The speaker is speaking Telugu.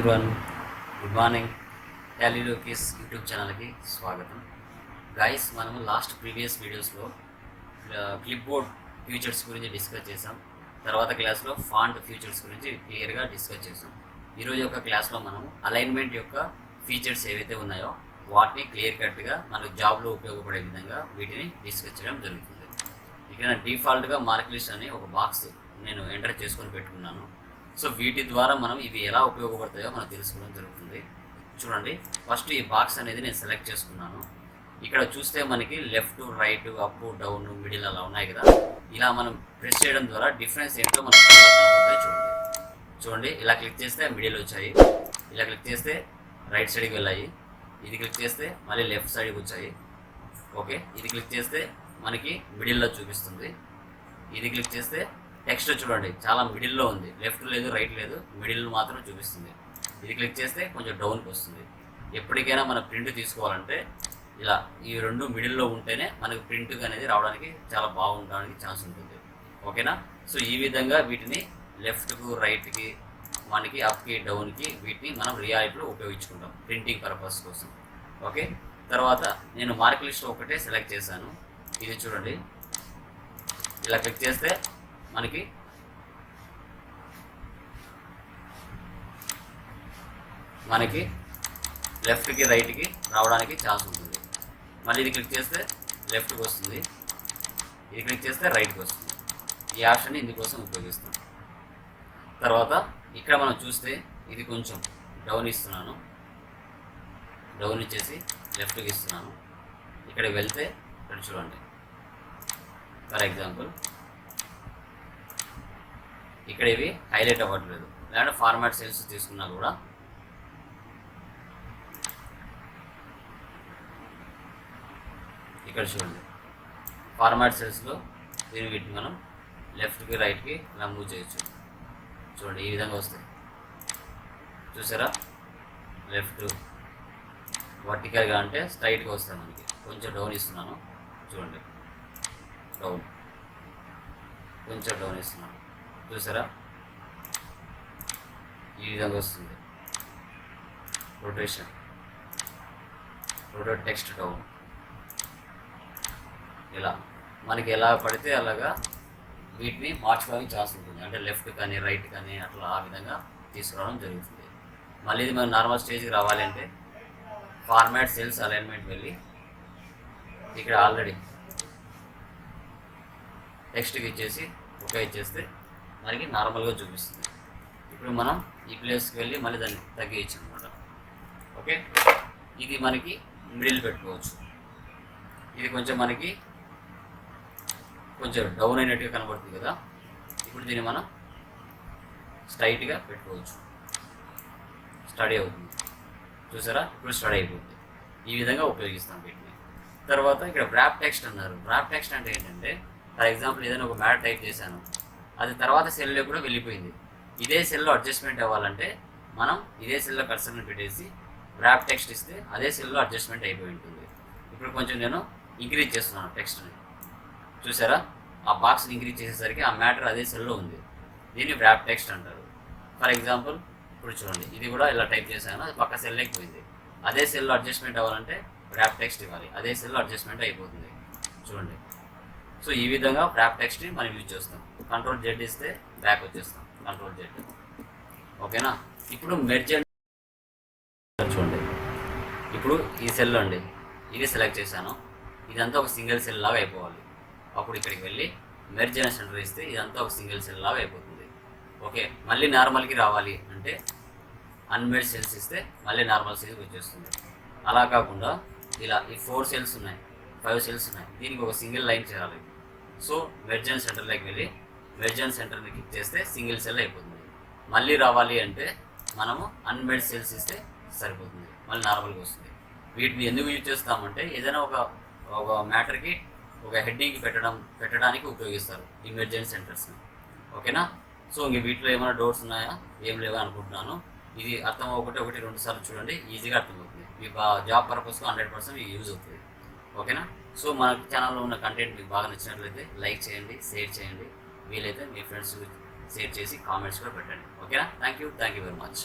Everyone good morning Tally Lokesh YouTube ఛానల్కి స్వాగతం. గైస్ మనము లాస్ట్ ప్రీవియస్ వీడియోస్లో క్లిప్ బోర్డ్ ఫీచర్స్ గురించి డిస్కస్ చేసాం తర్వాత క్లాస్లో ఫాంట్ ఫీచర్స్ గురించి క్లియర్గా డిస్కస్ చేసాం ఈరోజు యొక్క క్లాస్లో మనం అలైన్మెంట్ యొక్క ఫీచర్స్ ఏవైతే ఉన్నాయో వాటిని క్లియర్ కట్గా మనకు జాబ్లో ఉపయోగపడే విధంగా వీటిని డిస్కస్ చేయడం జరుగుతుంది. ఇక్కడ డిఫాల్ట్గా మార్క్ లిస్ట్ అని ఒక బాక్స్ నేను ఎంటర్ చేసుకొని పెట్టుకున్నాను. సో వీటి ద్వారా మనం ఇవి ఎలా ఉపయోగపడతాయో మనం తెలుసుకోవడం జరుగుతుంది. చూడండి ఫస్ట్ ఈ బాక్స్ అనేది నేను సెలెక్ట్ చేసుకున్నాను. ఇక్కడ చూస్తే మనకి left right up down middle అలా ఉన్నాయి కదా. ఇలా మనం ప్రెస్ చేయడం ద్వారా డిఫరెన్స్ ఏంటో మనం చూడండి చూడండి ఇలా క్లిక్ చేస్తే మిడిల్ వచ్చాయి. ఇలా క్లిక్ చేస్తే రైట్ సైడ్కి వెళ్ళాయి. ఇది క్లిక్ చేస్తే మళ్ళీ లెఫ్ట్ సైడ్కి వచ్చాయి. ఓకే ఇది క్లిక్ చేస్తే మనకి మిడిల్లో చూపిస్తుంది. ఇది క్లిక్ చేస్తే టెక్స్ట్ చూడండి. చాలా మిడిల్లో ఉంది. లెఫ్ట్ లేదు రైట్ లేదు. మిడిల్ మాత్రం చూపిస్తుంది. ఇది క్లిక్ చేస్తే కొంచెం డౌన్కి వస్తుంది. ఎప్పటికైనా మన ప్రింట్ తీసుకోవాలంటే ఇలా ఈ రెండు మిడిల్లో ఉంటేనే మనకు ప్రింట్ అనేది రావడానికి చాలా బాగుండడానికి ఛాన్స్ ఉంటుంది. ఓకేనా సో ఈ విధంగా వీటిని లెఫ్ట్కు రైట్కి మనకి అప్కి డౌన్కి వీటిని మనం రియాలిటీలో ఉపయోగించుకుంటాం. ప్రింటింగ్ పర్పస్ కోసం. ఓకే తర్వాత నేను మార్క్ లిస్ట్ ఒకటే సెలెక్ట్ చేశాను. ఇది చూడండి. ఇలా క్లిక్ చేస్తే మనకి. మనకి లెఫ్ట్కి రైట్కి రావడానికి ఛాన్స్ ఉంటుంది. మళ్ళీ ఇది క్లిక్ చేస్తే లెఫ్ట్కి వస్తుంది. ఇది క్లిక్ చేస్తే రైట్కి వస్తుంది. ఈ ఆప్షన్ ఇందుకోసం ఉపయోగిస్తాం తర్వాత ఇక్కడ మనం చూస్తే ఇది కొంచెం డౌన్ ఇస్తున్నాను. డౌన్ ఇచ్చేసి లెఫ్ట్కి ఇస్తున్నాను. ఇక్కడ వెళ్తే ఇక్కడ చూడండి. ఫర్ ఎగ్జాంపుల్ ఇక్కడ ఇవి హైలైట్ అవ్వట్లేదు లేదంటే ఫార్మాట్ సెల్స్ తీసుకున్నా కూడా. ఇక్కడ చూడండి. ఫార్మాట్ సెల్స్లో దీని వీటిని మనం లెఫ్ట్కి రైట్కి ఇలా మూవ్ చేయొచ్చు. చూడండి ఈ విధంగా వస్తాయి. చూసారా? లెఫ్ట్ వర్టికల్గా అంటే స్ట్రైట్గా వస్తాయి మనకి. కొంచెం డౌన్ ఇస్తున్నాను. చూడండి. డౌన్ కొంచెం డౌన్ ఇస్తున్నాను. చూసారా? ఈ విధంగా వస్తుంది. రొటేషన్ రొటేట్ టెక్స్ట్ డౌన్ ఇలా. మనకి ఎలా పడితే అలాగా వీటిని మార్చుకోవడానికి ఛాన్స్ ఉంటుంది. అంటే లెఫ్ట్ కానీ రైట్ కానీ అట్లా ఆ విధంగా తీసుకురావడం జరుగుతుంది. మళ్ళీ ఇది మనం నార్మల్ స్టేజ్కి రావాలి అంటే ఫార్మాట్ సెల్స్ అలైన్మెంట్ వెళ్ళి ఇక్కడ ఆల్రెడీ టెక్స్ట్కి ఇచ్చేసి ఒక ఇచ్చేస్తే మనకి నార్మల్గా చూపిస్తుంది. ఇప్పుడు మనం ఈ ప్లేస్కి వెళ్ళి మళ్ళీ దాన్ని తగ్గించు అనమాట ఓకే? ఇది మనకి మిడిల్ పెట్టుకోవచ్చు. ఇది కొంచెం మనకి కొంచెం డౌన్ అయినట్టుగా కనబడుతుంది కదా? ఇప్పుడు దీన్ని మనం స్ట్రైట్గా పెట్టుకోవచ్చు. స్టడీ అవుతుంది. చూసారా? ఇప్పుడు స్టడీ అయిపోతుంది. ఈ విధంగా ఉపయోగిస్తాం వీటిని. తర్వాత ఇక్కడ బ్రాప్ టెక్స్ట్ అన్నారు. బ్రాప్ టెక్స్ట్ అంటే ఏంటంటే ఫర్ ఎగ్జాంపుల్ ఏదైనా ఒక మ్యాట్ టైప్ చేశాను. అది తర్వాత సెల్లో కూడా వెళ్ళిపోయింది. ఇదే సెల్లో అడ్జస్ట్మెంట్ అవ్వాలంటే మనం ఇదే సెల్లో కర్సర్ని పెట్టేసి ర్యాప్ టెక్స్ట్ ఇస్తే అదే సెల్లో అడ్జస్ట్మెంట్ అయిపోయి ఉంటుంది. ఇప్పుడు కొంచెం నేను ఇంక్రీజ్ చేస్తున్నాను టెక్స్ట్ని చూసారా? ఆ బాక్స్ని ఇంక్రీజ్ చేసేసరికి ఆ మ్యాటర్ అదే సెల్లో ఉంది. దీన్ని ర్యాప్ టెక్స్ట్ అంటారు. ఫర్ ఎగ్జాంపుల్ ఇప్పుడు చూడండి ఇది కూడా ఇలా టైప్ చేశాను అది పక్క సెల్ పోయింది. అదే సెల్లో అడ్జస్ట్మెంట్ అవ్వాలంటే ర్యాప్ టెక్స్ట్ ఇవ్వాలి. అదే సెల్లో అడ్జస్ట్మెంట్ అయిపోతుంది. చూడండి. సో ఈ విధంగా ర్యాప్ టెక్స్ట్ని మనం యూజ్ చేస్తాం. కంట్రోల్ జెడ్ ఇస్తే బ్యాక్ వచ్చేస్తాం కంట్రోల్ జెడ్ ఓకేనా? ఇప్పుడు మెర్జ్ చూడండి. ఇప్పుడు ఈ సెల్ అండి ఇది సెలెక్ట్ చేశాను. ఇదంతా ఒక సింగిల్ సెల్ లాగా అయిపోవాలి. అప్పుడు ఇక్కడికి వెళ్ళి మెర్జ్ అనే సెంటర్ ఇస్తే ఇదంతా ఒక సింగిల్ సెల్ లాగా అయిపోతుంది. ఓకే? మళ్ళీ నార్మల్కి రావాలి అంటే అన్మెడ్ సెల్స్ ఇస్తే మళ్ళీ నార్మల్ సెల్స్కి వచ్చేస్తుంది. అలా కాకుండా ఇలా ఈ ఫోర్ సెల్స్ ఉన్నాయి ఫైవ్ సెల్స్ ఉన్నాయి. దీనికి ఒక సింగిల్ లైన్ చేయాలి సో మెర్జన్ సెంటర్లోకి వెళ్ళి వెర్జన్ సెంటర్ని క్లిక్ చేస్తే సింగిల్ సెల్ అయిపోతుంది. మళ్ళీ రావాలి అంటే మనము అన్మెడ్ సెల్స్ ఇస్తే సరిపోతుంది. మళ్ళీ నార్మల్గా వస్తుంది. వీటిని ఎందుకు యూజ్ చేస్తామంటే ఏదైనా ఒక ఒక మ్యాటర్కి ఒక హెడ్డింగ్ పెట్టడం పెట్టడానికి ఉపయోగిస్తారు ఇమర్జెన్సీ సెంటర్స్ని ఓకేనా? సో ఇంక వీటిలో ఏమైనా డౌట్స్ ఉన్నాయా? ఏం లేవా అనుకుంటున్నాను. ఇది అర్థం ఒకటి ఒకటి రెండు సార్లు చూడండి. ఈజీగా అర్థమవుతుంది. మీ బా జాబ్ పర్పస్కి హండ్రెడ్ పర్సెంట్ యూజ్ అవుతుంది. ఓకేనా? సో మన ఛానల్లో ఉన్న కంటెంట్ మీకు బాగా నచ్చినట్లయితే లైక్ చేయండి షేర్ చేయండి. వీలైతే మీ ఫ్రెండ్స్ షేర్ చేసి కామెంట్స్ కూడా పెట్టండి. ఓకేనా thank you thank you very much